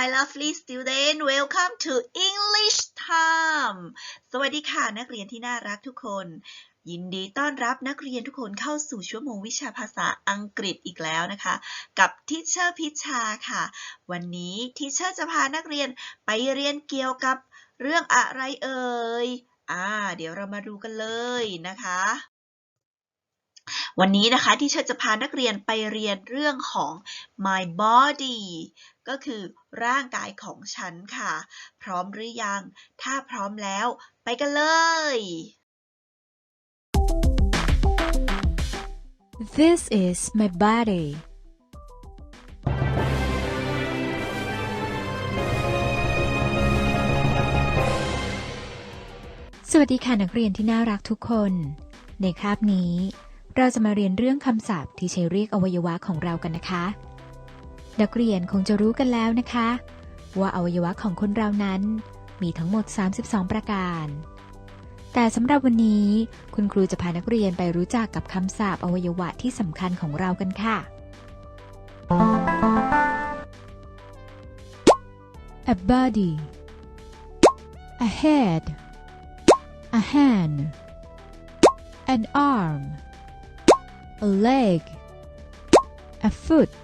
my lovely student welcome to English time สวัสดีค่ะ นักเรียนที่น่ารักทุกคน ยินดีต้อนรับนักเรียนทุกคนเข้าสู่ชั่วโมงวิชาภาษาอังกฤษอีกแล้วนะคะ กับทิเชอร์พิชชาค่ะ วันนี้ทิเชอร์จะพานักเรียนไปเรียนเกี่ยวกับเรื่องอะไรเอ่ย อ่า เดี๋ยวเรามาดูกันเลยนะคะ วันนี้นะคะที่เชอร์จะพานักเรียนไปเรียนเรื่องของ my body ก็คือร่างกายของฉันค่ะ พร้อมหรือยัง ถ้าพร้อมแล้วไปกันเลย This is my body. สวัสดีค่ะนักเรียนที่น่ารักทุกคน ในคาบนี้ เราจะมาเรียนเรื่องคำศัพท์ที่ใช้เรียกอวัยวะของเรากันนะคะ นักเรียนคงจะรู้กันแล้วนะคะ ว่าอวัยวะของคนเรานั้น มีทั้งหมด 32 ประการ แต่สำหรับวันนี้ คุณครูจะพานักเรียนไปรู้จักกับคำศัพท์อวัยวะที่สำคัญของเรากันค่ะ a body a head a hand an arm a leg a foot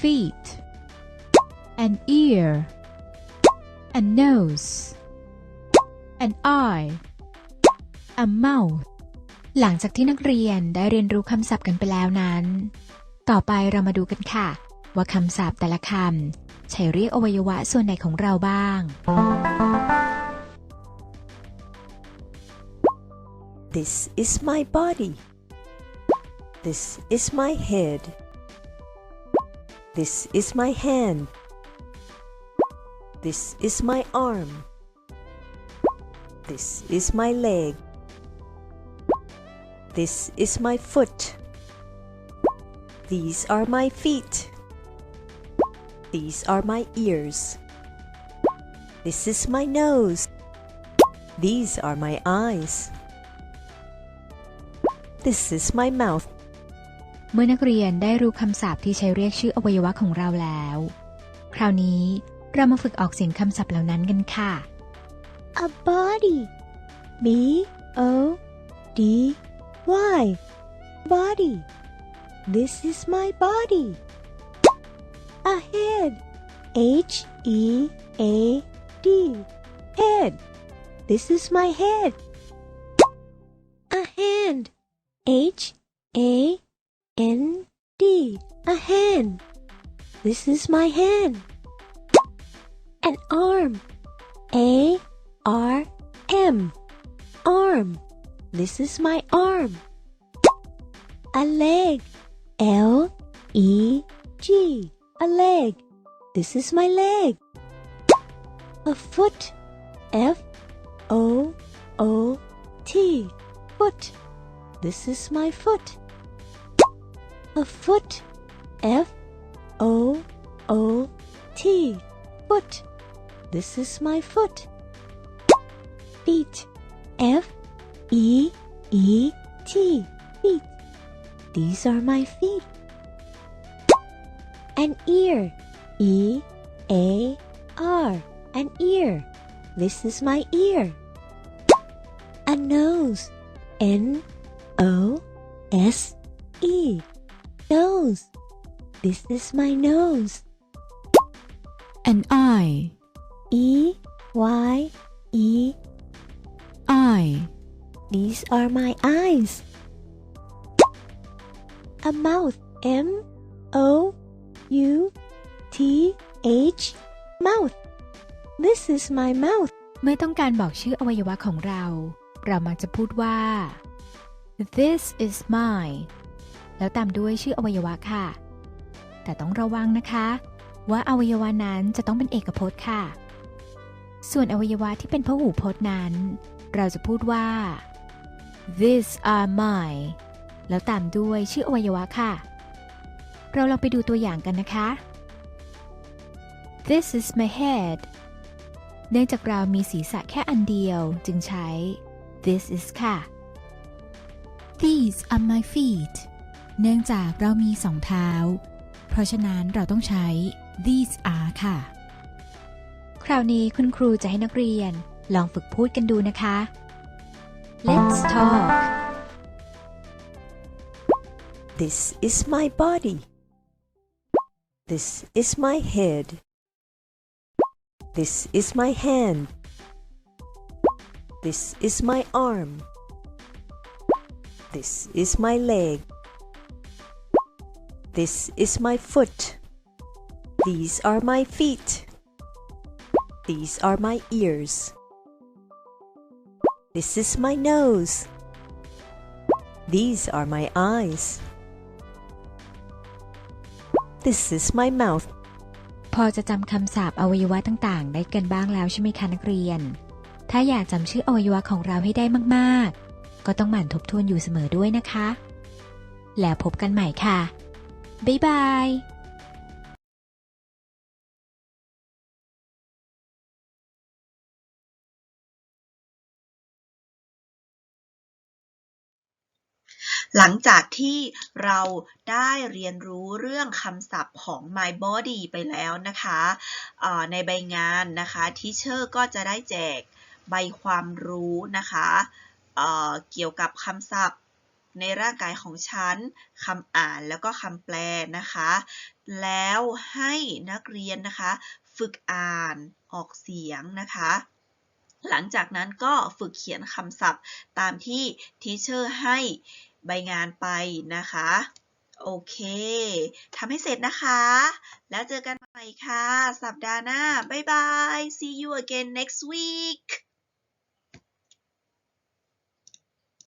feet an ear a nose an eye a mouth หลังจากที่นักเรียนได้เรียนรู้คำศัพท์กันไปแล้วนั้น ต่อไปเรามาดูกันค่ะ ว่าคำศัพท์แต่ละคำใช้เรียกอวัยวะส่วนไหนของเราบ้าง This is my body. This is my head. This is my hand. This is my arm. This is my leg. This is my foot. These are my feet. These are my ears. This is my nose. These are my eyes. This is my mouth. เมื่อนักเรียนได้รู้คำศัพท์ที่ใช้เรียกชื่ออวัยวะของเราแล้ว คราวนี้เรามาฝึกออกเสียงคำศัพท์เหล่านั้นกันค่ะ A body. B O D Y. Body. This is my body. A head. H E A D. Head. This is my head. A hand. H A N D. A hand. This is my hand. An arm. A R M. Arm. This is my arm. A leg. L E G. A leg. This is my leg. A foot. F O O T. Foot. This is my foot. A foot. F O O T. Foot. This is my foot. Feet. F E E T. Feet. These are my feet. An ear. E A R. An ear. This is my ear. A nose. N O S E. Nose. This is my nose. an eye E Y E. eye These are my eyes. A mouth. M O U T H. Mouth. This is my mouth. เมื่อต้องการบอกชื่ออวัยวะของเรา เรามักจะพูดว่า this is mine แล้วตามด้วยชื่ออวัยวะค่ะ แต่ต้องระวังนะคะ ว่าอวัยวะนั้นจะต้องเป็นเอกพจน์ค่ะ ส่วนอวัยวะที่เป็นพหูพจน์นั้น เราจะพูดว่า these are mine แล้วตามด้วยชื่ออวัยวะค่ะ เราลองไปดูตัวอย่างกันนะคะ this is my head เนื่องจากเรามีศีรษะแค่อันเดียวจึงใช้ this is ค่ะ These are my feet เนื่องจากเรามีสองเท้า เพราะฉะนั้นเราต้องใช้ these are ค่ะ คราวนี้คุณครูจะให้นักเรียนลองฝึกพูดกันดูนะคะ Let's talk This is my body. This is my head. This is my hand. This is my arm. This is my leg. This is my foot. These are my feet. These are my ears. This is my nose. These are my eyes. This is my mouth. พอจะจำคำศัพท์อวัยวะต่างๆ ได้กันบ้างแล้วใช่ไหมคะนักเรียน ถ้าอยากจำชื่ออวัยวะของเราให้ได้มากๆ ก็ต้องหมั่นทบทวนอยู่เสมอด้วยนะคะ แล้วพบกันใหม่ค่ะ บ๊ายบายหลังจากที่เราได้เรียนรู้เรื่องคำศัพท์ของ my body ไปแล้วนะคะในใบงานนะคะทีเชอร์ก็จะได้แจกใบความรู้นะคะเเกี่ยวกับคำศัพท์ ในร่างกายของฉันคำอ่านแล้วก็คำแปลนะคะ แล้วให้นักเรียนนะคะ ฝึกอ่านออกเสียงนะคะ หลังจากนั้นก็ฝึกเขียนคำศัพท์ตามที่ทีเชอร์ให้ใบงานไปนะคะโอเคทำให้เสร็จนะคะ แล้วเจอกันใหม่ค่ะ สัปดาห์หน้า บ๊ายบาย see you again next week